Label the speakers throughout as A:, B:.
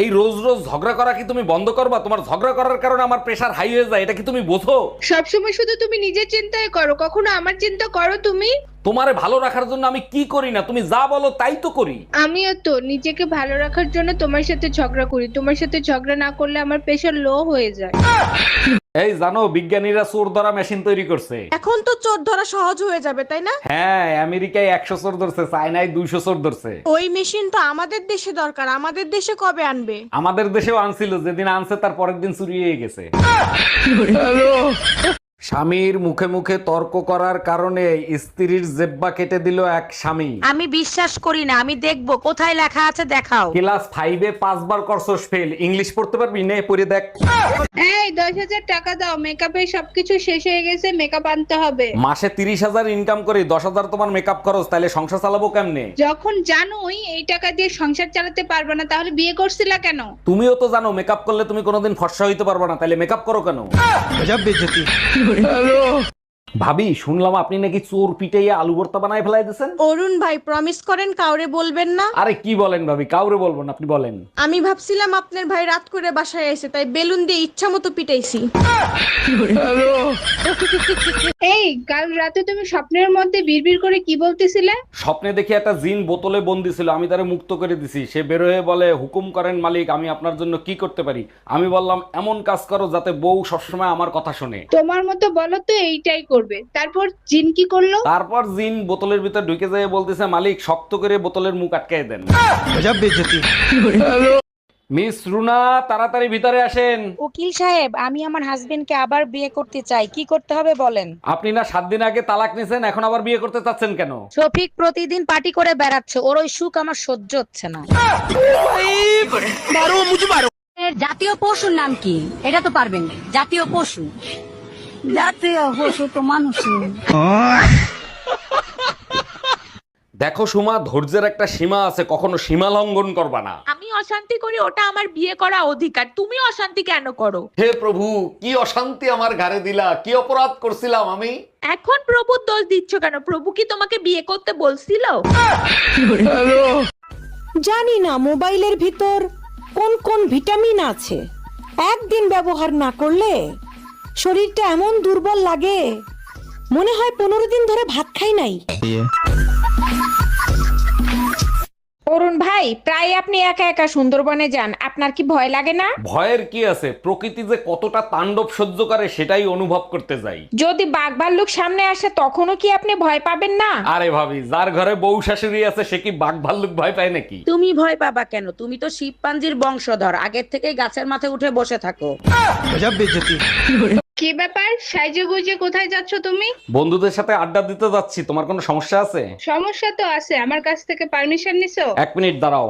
A: এই রোজ রোজ ঝগড়া করা কি তুমি বন্ধ করবা? তোমার ঝগড়া করার কারণে আমার প্রেশার হাই হয়ে যায় এটা কি তুমি বোঝো?
B: সবসময় শুধু তুমি নিজের চিন্তায় করো কখনো আমার চিন্তা করো তুমি?
A: তোমারে ভালো রাখার জন্য আমি কি করি না? তুমি যা বলো তাই তো করি।
B: আমিও তো নিজেকে ভালো রাখার জন্য তোমার সাথে ঝগড়া করি। তোমার সাথে ঝগড়া না করলে আমার প্রেশার লো হয়ে যায়।
A: এই জানো বিজ্ঞানীরা চোর ধরা মেশিন তৈরি করছে।
C: এখন তো চোর ধরা সহজ হয়ে যাবে তাই না?
A: হ্যাঁ আমেরিকায় একশো চোর ধরছে চায়নায় দুইশো চোর ধরছে।
C: ওই মেশিন তো আমাদের দেশে দরকার আমাদের দেশে কবে আনবে?
A: আমাদের দেশেও আনছিল যেদিন আনছে তার পরের দিন চুরি হয়ে গেছে। স্বামীর মুখে মুখে তর্ক করার কারণে স্ত্রীর জেব্বা কেটে দিল এক স্বামী।
D: আমি বিশ্বাস করি না আমি দেখব কোথায় লেখা আছে দেখাও।
A: ক্লাস ফাইভে পাঁচবার করছস ফেল। ইংলিশ পড়তে পারবি? নে পড়ে দেখ।
B: এই দশ হাজার টাকা দাও। মেকআপের সবকিছু শেষ হয়ে গেছে মেকআপ আনতে হবে।
A: মাসে তিরিশ হাজার ইনকাম করি দশ হাজার তোমার মেকআপ খরচ তাহলে সংসার চালাবো কেমনে?
B: যখন জানোই এই টাকা দিয়ে সংসার চালাতে পারবে না তাহলে বিয়ে করছিলা কেন?
A: তুমিও তো জানো মেকআপ করলে তুমি কোনোদিন ফর্সা হইতে পারবে না তাহলে মেকআপ করো কেন? ¡Aló! Ah, ভাবি শুনলাম আপনি নাকি চোর পিটাইয়া আলু ভর্তা বানায় ফেলাই দিয়েছেন।
C: অরুণ ভাই প্রমিস করেন কাউরে বলবেন না।
A: আরে কি বলেন ভাবি কাউরে বলব না আপনি বলেন।
C: আমি ভাবছিলাম আপনার ভাই রাত করে বাসায় এসে তাই বেলুন দিয়ে ইচ্ছা মতো পিটাইছি।
B: এই কাল রাতে তুমি স্বপ্নের মধ্যে বিড়বিড় করে কি বলতেছিলে?
A: স্বপ্নে দেখি একটা জিন বোতলে বন্দি ছিল আমি তারে মুক্ত করে দিছি। সে বের হয়ে বলে হুকুম করেন মালিক আমি আপনার জন্য কি করতে পারি? আমি বললাম এমন কাজ করো যাতে বউ সবসময় আমার কথা শোনে।
B: তোমার মতো বলো তো এইটাই করবে। তারপর জিন কি করল?
A: তারপর জিন বোতলের ভিতর ঢুকে যেয়ে বলতেছে মালিক শক্ত করে বোতলের মুখ আটকাই দেন। মিস রুনা তাড়াতাড়ি ভিতরে আসেন।
D: উকিল সাহেব আমি আমার হাজবেন্ডকে আবার বিয়ে করতে চাই। কি করতে হবে বলেন?
A: আপনি না সাত দিন আগে তালাক নিছেন এখন আবার বিয়ে করতে চাচ্ছেন কেন?
D: শফিক প্রতিদিন পার্টি করে বেড়াচ্ছে ওর ওই সুখ আমার সহ্য হচ্ছে না।
E: জাতীয় পশুর নাম কি? এটা তো পারবেন জাতীয় পশু। পশু তো
A: দেখো সুমা ধৈর্যের একটা সীমা আছে কখনো সীমা লঙ্ঘন করবা না।
F: আমি অশান্তি করি ওটা আমার বিয়ে করা অধিকার। তুমি অশান্তি কেন করো?
A: হে প্রভু কি অশান্তি আমার ঘাড়ে দিলা? কি অপরাধ করছিলাম আমি?
F: এখন প্রভুর দোষ দিচ্ছ কেন? প্রভু কি তোমাকে বিয়ে করতে বলছিল?
G: জানি না মোবাইলের ভিতর কোন কোন ভিটামিন আছে। একদিন ব্যবহার না করলে শরীরটা এমন দুর্বল লাগে। মনে হয় পনেরো দিন ধরে ভাত খাই নাই।
F: অরুণ ভাই প্রায় আপনি একা একা সুন্দরবনে যান আপনার কি ভয় লাগে না?
A: ভয়ের কি আছে? প্রকৃতি যে কতটা তাণ্ডব সহ্য করে সেটাই অনুভব করতে যাই।
F: যদি বাঘ ভাল্লুক সামনে আসে তখনও কি আপনি ভয় পাবেন না?
A: আরে ভাবি যার ঘরে বউ শাশুড়ি আছে সে কি বাঘ ভাল্লুক ভয় পায় নাকি?
D: তুমি ভয় পাবা কেন? তুমি তো শিবপাঞ্জির বংশধর আগের থেকেই গাছের মাথায় উঠে বসে থাকো।
B: কি ব্যাপার? সাইজে গুজে কোথায় যাচ্ছ তুমি?
A: বন্ধুদের সাথে আড্ডা দিতে যাচ্ছি তোমার কোনো সমস্যা আছে?
B: সমস্যা তো আছে আমার কাছ থেকে পারমিশন নিছো?
A: এক মিনিট দাঁড়াও।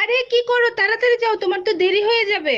B: আরে কি করো তাড়াতাড়ি যাও তোমার তো দেরি হয়ে যাবে।